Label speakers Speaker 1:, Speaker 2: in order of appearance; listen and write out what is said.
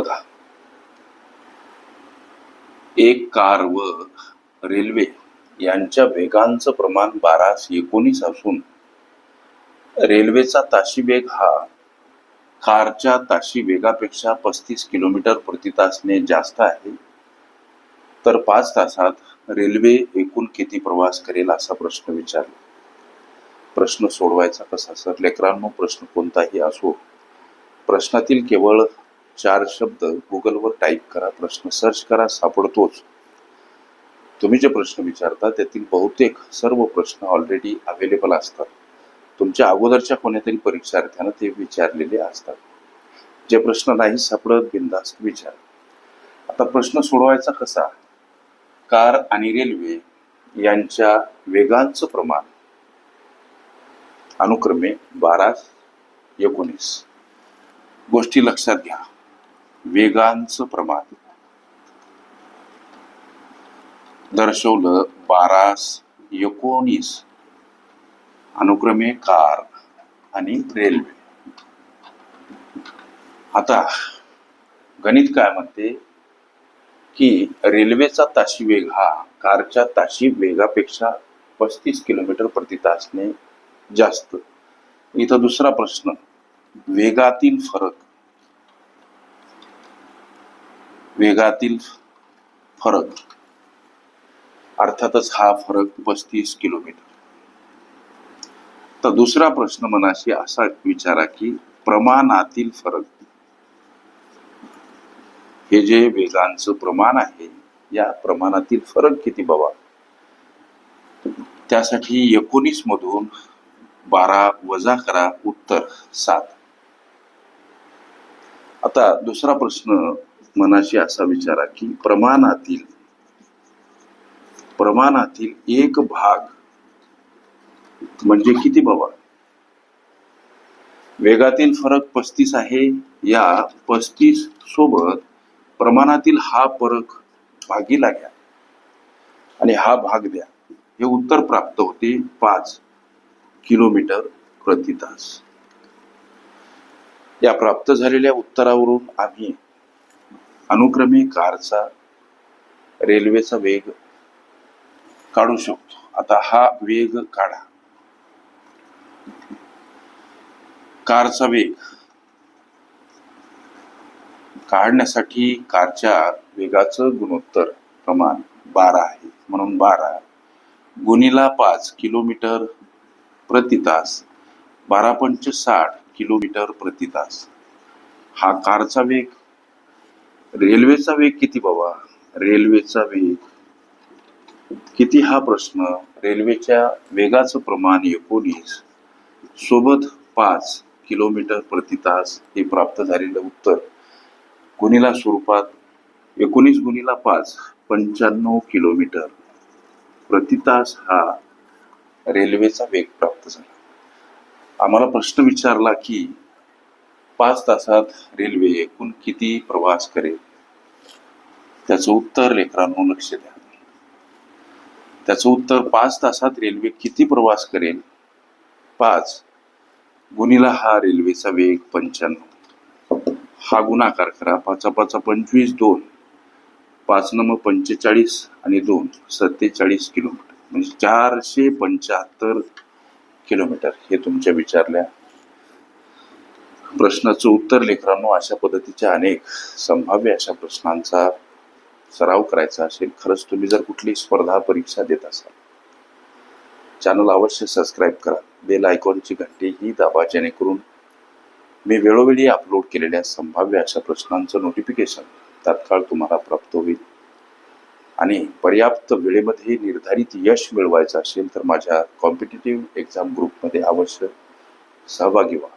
Speaker 1: बघा. एक कार व रेल्वे यांच्या वेगांचं प्रमाण बाराशे एकोणीस असून रेल्वेचा ताशी वेग हा कारच्या ताशी वेगापेक्षा पस्तीस किलोमीटर प्रति तासने जास्त आहे. तर पाच तासात रेल्वे एकूण किती प्रवास करेल असा प्रश्न विचारला. प्रश्न सोडवायचा कसा? सर लेकरांनो प्रश्न कोणताही असो प्रश्नातील केवळ चार शब्द गुगलवर टाईप करा प्रश्न सर्च करा सापडतोच. तुम्ही जे प्रश्न विचारता त्यातील बहुतेक सर्व प्रश्न ऑलरेडी अवेलेबल असतात. तुमच्या अगोदरच्या कोणत्यातरी परीक्षार्थ्यानं ते विचारलेले असतात. जे प्रश्न नाही सापडत बिंदास्त विचार. आता प्रश्न सोडवायचा कसा? कार आणि रेल्वे यांच्या वेगांचं प्रमाण. अनुक्रमे बारा एकोणीस. गोष्टी लक्षात घ्या. वेगांचं प्रमाण. दर्शवलं बारास एकोणीस. अनुक्रमे कार आणि रेल्वे. आता गणित काय म्हणते? की रेल्वेचा ताशी वेग हा कारच्या ताशी वेगापेक्षा पस्तीस किलोमीटर प्रति तासने जास्त. इथं दुसरा प्रश्न. वेगातील फरक वेगातील फरक. अर्थातच हा फरक पस्तीस किलोमीटर. तर दुसरा प्रश्न मनाशी असा विचारा की प्रमाणातील फरक. हे जे वेगांचं प्रमाण आहे या प्रमाणातील फरक किती बाबा? त्यासाठी एकोणीस मधून बारा वजा करा उत्तर सात. आता दुसरा प्रश्न मनाशी असा विचारा की प्रमाणातील प्रमाणातील एक भाग म्हणजे किती बाबा? वेगातील फरक पस्तीस आहे. या पस्तीस सोबत प्रमाणातील हा फरक भागीला घ्या आणि हा भाग द्या. हे उत्तर प्राप्त होते पाच किलोमीटर प्रति तास. या प्राप्त झालेल्या उत्तरावरून आम्ही अनुक्रमे कारचा रेल्वेचा वेग काढू शकतो. आता हा वेग काढा. कारचा वेग काढण्यासाठी कारच्या वेगाचं गुणोत्तर प्रमाण बारा आहे. म्हणून बारा गुणीला पाच किलोमीटर प्रति तास बारा पंच साठ किलोमीटर प्रति तास. हा कारचा वेग रेल्वेचा वेग किती बाबा? रेल्वेचा वेग. किती हा प्रश्न? रेल्वेच्या वेगाचं प्रमाण एकोणीस सोबत पाच किलोमीटर प्रति तास हे प्राप्त झालेलं उत्तर. गुणीला स्वरूपात एकोणीस गुणीला पाच पंच्याण्णव किलोमीटर प्रति तास हा रेल्वेचा वेग प्राप्त झाला. आम्हाला प्रश्न विचारला की पाच तासात रेल्वे एकूण किती प्रवास करेल? त्याचं उत्तर लेकरांनो लक्ष द्या. त्याचं उत्तर पाच तासात रेल्वे किती प्रवास करेल? पाच. गुणीला हा रेल्वेचा वेग पंच्याण्णव. हा गुणाकार करा. पाचा पाचा पंचवीस दोन. पाच नंबर पंचेचाळीस आणि दोन. सत्तेचाळीस किलोमीटर. म्हणजे चारशे पंच्याहत्तर किलोमीटर हे तुमच्या विचारल्या. प्रश्नाचं उत्तर लेकरांनो अशा पद्धतीच्या अनेक संभाव्य अशा प्रश्नांचा सराव करायचा असेल खरंच तुम्ही जर कुठली स्पर्धा परीक्षा देत असाल चॅनल अवश्य सबस्क्राईब करा. बेल आयकॉनची घंटी ही दाबा जेणेकरून मी वेळोवेळी अपलोड केलेल्या संभाव्य अशा प्रश्नांचं नोटिफिकेशन तात्काळ तुम्हाला प्राप्त होईल. आणि पर्याप्त वेळेमध्ये निर्धारित यश मिळवायचं असेल तर माझ्या कॉम्पिटेटिव्ह एक्झाम ग्रुपमध्ये अवश्य सहभागी व्हा.